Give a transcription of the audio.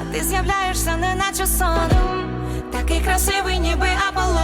а ти з'являєшся, не наче сон. Такий красивий, ніби Аполлон